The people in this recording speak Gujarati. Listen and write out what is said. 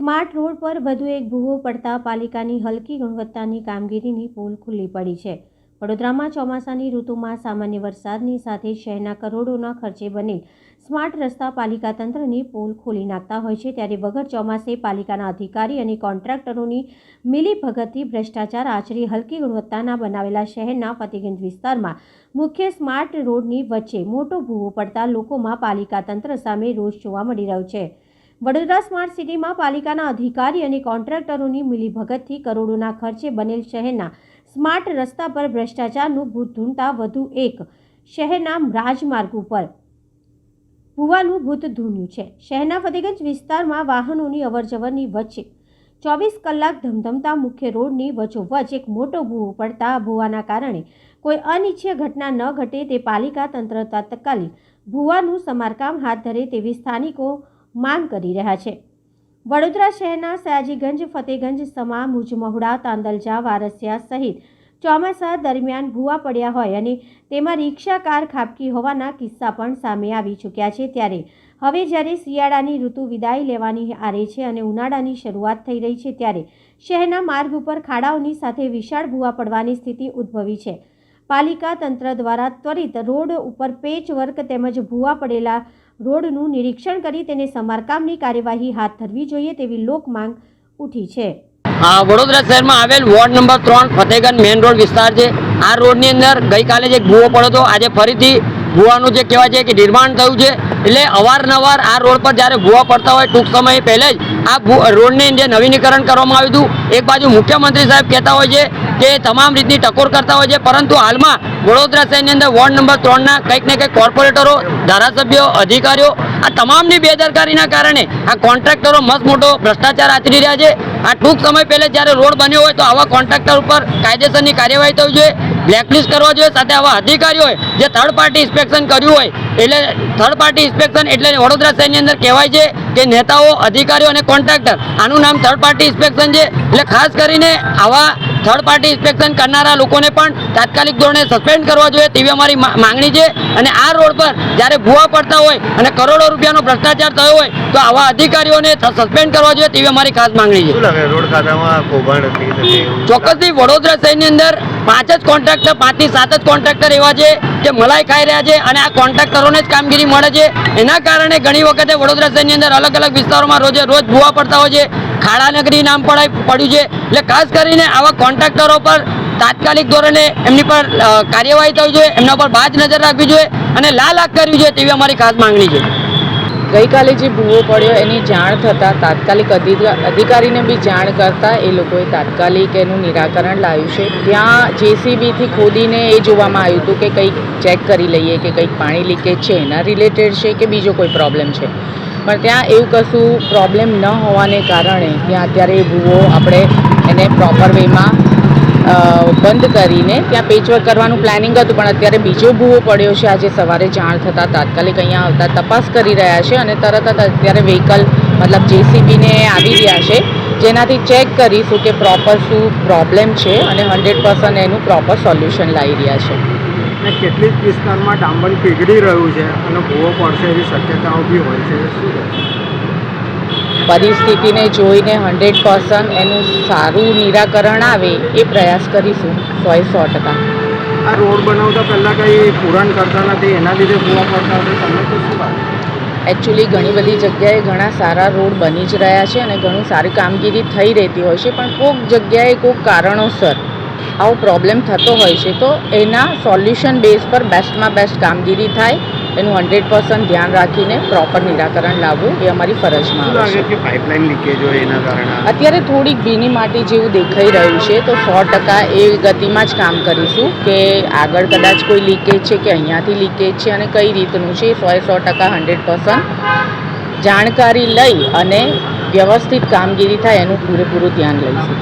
સ્માર્ટ રોડ પર વધુ એક ભૂવો પડતા પાલિકાની હલકી ગુણવત્તાની કામગીરીની પોલ ખુલ્લી પડી છે. વડોદરામાં ચોમાસાની ઋતુમાં સામાન્ય વરસાદની સાથે શહેરના કરોડોના ખર્ચે બનેલ સ્માર્ટ રસ્તા પાલિકા તંત્રની પોલ ખોલી નાખતા હોય છે ત્યારે વગર ચોમાસે પાલિકાના અધિકારી અને કોન્ટ્રાક્ટરોની મિલીભગતથી ભ્રષ્ટાચાર આચરી હલકી ગુણવત્તાના બનાવેલા શહેરના ફતેગંજ વિસ્તારમાં મુખ્ય સ્માર્ટ રોડની વચ્ચે મોટો ભૂવો પડતા લોકોમાં પાલિકા તંત્ર સામે રોષ જોવા મળી રહ્યો છે. વડોદરા સ્માર્ટ સિટીમાં પાલિકાના અધિકારી અને કોન્ટ્રાક્ટરોની મિલીભગતથી કરોડોના ખર્ચે બનેલ શહેરના સ્માર્ટ રસ્તા પર ભ્રષ્ટાચારનું ભૂત ધૂંઢતા વધુ એક શહેરના રાજમાર્ગ ઉપર ભૂવાનું ભૂત ધૂન્યું છે. શહેરના ફતેગંજ વિસ્તારમાં વાહનોની અવરજવરની વચ્ચે ચોવીસ કલાક ધમધમતા મુખ્ય રોડની વચોવચ એક મોટો ભૂવો પડતા ભૂવાના કારણે કોઈ અનિચ્છીય ઘટના ન ઘટે તે પાલિકા તંત્ર તાત્કાલિક ભૂવાનું સમારકામ હાથ ધરે તેવી સ્થાનિકો માંગ કરી રહ્યા છે. વડોદરા શહેરના સયાજીગંજ, ફતેગંજ સમા મુજમહુડા તાંદલજા, વારસિયા સહિત ચોમાસા દરમિયાન ભૂવા પડ્યા હોય અને તેમાં રિક્ષા, કાર ખાબકી હોવાના કિસ્સા પણ સામે આવી ચૂક્યા છે. ત્યારે હવે જ્યારે શિયાળાની ઋતુ વિદાય લેવાની આરે છે અને ઉનાળાની શરૂઆત થઈ રહી છે, ત્યારે શહેરના માર્ગ ઉપર ખાડાઓની સાથે વિશાળ ભૂવા પડવાની સ્થિતિ ઉદ્ભવી છે. પાલિકા તંત્ર દ્વારા ત્વરિત રોડ ઉપર પેચ વર્ક તેમજ ભૂવા પડેલા રોડનું નિરીક્ષણ કરી તેને સમારકામની કાર્યવાહી હાથ ધરવી જોઈએ તેવી લોક માંગ ઉઠી છે. વડોદરા શહેરમાં આવેલ વોર્ડ નંબર ત્રણ, ફતેગંજ મેઇન રોડ વિસ્તાર છે. આ રોડની અંદર ગઈકાલે જે ભૂવો પડ્યો હતો. આજે ફરીથી ભૂવાનું જે કહેવાય છે કે નિર્માણ થયું છે. એટલે અવારનવાર આ રોડ પર જ્યારે ભૂવા પડતા હોય ટૂંક સમય પહેલે જ આ રોડની જે નવીનીકરણ કરવામાં આવ્યું હતું. એક બાજુ મુખ્યમંત્રી સાહેબ કહેતા હોય છે કે તમામ રીતની ટકોર કરતા હોય છે. પરંતુ હાલમાં વડોદરા શહેરની અંદર વોર્ડ નંબર ત્રણના કંઈક ને કંઈક કોર્પોરેટરો, ધારાસભ્યો, અધિકારીઓ, આ તમામની બેદરકારીના કારણે આ કોન્ટ્રાક્ટરો મસ્ત મોટો ભ્રષ્ટાચાર આચરી રહ્યા છે. આ ટૂંક સમય પહેલાં જ્યારે રોડ બન્યો હોય તો આવા કોન્ટ્રાક્ટર ઉપર કાયદેસરની કાર્યવાહી થવી જોઈએ બ્લેકલિસ્ટ કરવા જોઈએ. સાથે આવા અધિકારીઓએ જે થર્ડ પાર્ટી ઇન્સ્પેક્શન કર્યું હોય, એટલે થર્ડ પાર્ટી ઇન્સ્પેક્શન એટલે વડોદરા શહેરની અંદર કહેવાય છે કે નેતાઓ, અધિકારીઓ અને કોન્ટ્રાક્ટર, આનું નામ થર્ડ પાર્ટી ઇન્સ્પેક્શન છે. એટલે ખાસ કરીને આવા થર્ડ પાર્ટી ઇન્સ્પેક્શન કરનારા લોકોને પણ તાત્કાલિક ધોરણે સસ્પેન્ડ કરવા જોઈએ તેવી અમારી માંગણી છે. અને આ રોડ પર જ્યારે ભૂવા પડતા હોય અને કરોડો રૂપિયાનો ભ્રષ્ટાચાર થયો હોય તો આવા અધિકારીઓને સસ્પેન્ડ કરવા જોઈએ તેવી અમારી ખાસ માંગણી છે. ચોક્કસથી વડોદરા શહેરની અંદર પાંચ જ કોન્ટ્રાક્ટર પાંચથી સાત જ કોન્ટ્રાક્ટર એવા છે જે મલાઈ ખાઈ રહ્યા છે અને આ કોન્ટ્રાક્ટરોને જ કામગીરી મળે છે. એના કારણે ઘણી વખતે વડોદરા શહેરની અંદર અલગ અલગ વિસ્તારોમાં રોજે રોજ ભૂવા પડતા હોય છે. ખાડા નગરી નામ પડાય પડ્યું છે. એટલે ખાસ કરીને આવા કોન્ટ્રાક્ટરો પર તાત્કાલિક ધોરણે એમની પર કાર્યવાહી થવી જોઈએ, એમના પર બાજ નજર રાખવી જોઈએ અને લાલ આંખ કરવી જોઈએ તેવી અમારી ખાસ માંગણી છે. ગઈકાલે જે ભૂવો પડ્યો એની જાણ થતાં તાત્કાલિક અધિકા, અધિકારીને બી જાણ કરતાં એ લોકોએ તાત્કાલિક એનું નિરાકરણ લાવ્યું છે. ત્યાં જેસીબીથી ખોદીને એ જોવામાં આવ્યું હતું કે કંઈક ચેક કરી લઈએ કે કંઈક પાણી લીકેજ છે, એના રિલેટેડ છે કે બીજો કોઈ પ્રોબ્લેમ છે. પણ ત્યાં એવું કશું પ્રોબ્લેમ ન હોવાને કારણે ત્યાં અત્યારે એ ભૂવો આપણે એને પ્રોપર વેમાં બંધ કરીને ત્યાં પેચવર્ક કરવાનું પ્લાનિંગ હતું. પણ અત્યારે બીજો ભૂવો પડ્યો છે. આજે સવારે જાણ થતાં તાત્કાલિક અહીંયા આવતા તપાસ કરી રહ્યા છે અને તરત જ અત્યારે વ્હીકલ મતલબ જેસીબીને આવી રહ્યા છે. જેનાથી ચેક કરીશું કે પ્રોપર શું પ્રોબ્લેમ છે અને હંડ્રેડ પર્સન્ટ એનું પ્રોપર સોલ્યુશન લાવી રહ્યા છે. અને કેટલીક વિસ્તારમાં ડાંબર પીગળી રહ્યું છે અને ભૂવો પડશે એવી શક્યતાઓ બી હોય છે. શું? પરિસ્થિતિને જોઈને હંડ્રેડ પર્સન્ટ એનું સારું નિરાકરણ આવે એ પ્રયાસ કરીશું સો એ સો ટકા. આ રોડ બનાવતા પહેલાં કંઈ પૂરણ કરતા નથી એના લીધે ભૂવા પડતા હોય તમને શું એકચ્યુઅલી ઘણી બધી જગ્યાએ ઘણા સારા રોડ બની જ રહ્યા છે અને ઘણું સારી કામગીરી થઈ રહેતી હોય છે પણ કોઈક જગ્યાએ કોઈક કારણોસર આવો પ્રોબ્લેમ થતો હોય છે તો એના સોલ્યુશન બેઝ પર બેસ્ટમાં બેસ્ટ કામગીરી થાય એનું હંડ્રેડ પર્સન્ટ ધ્યાન રાખીને પ્રોપર નિરાકરણ લાવવું એ અમારી ફરજમાં આવે છે. પાઇપલાઇન લીકેજ હોય એના કારણે? અત્યારે થોડીક ભીની માટી જેવું દેખાઈ રહ્યું છે તો સો ટકા એ ગતિમાં જ કામ કરીશું કે આગળ કદાચ કોઈ લીકેજ છે કે અહીંયાથી લીકેજ છે અને કઈ રીતનું છે સો એ સો ટકા હંડ્રેડ પર્સન્ટ જાણકારી લઈ અને વ્યવસ્થિત કામગીરી થાય એનું પૂરેપૂરું ધ્યાન લઈશું.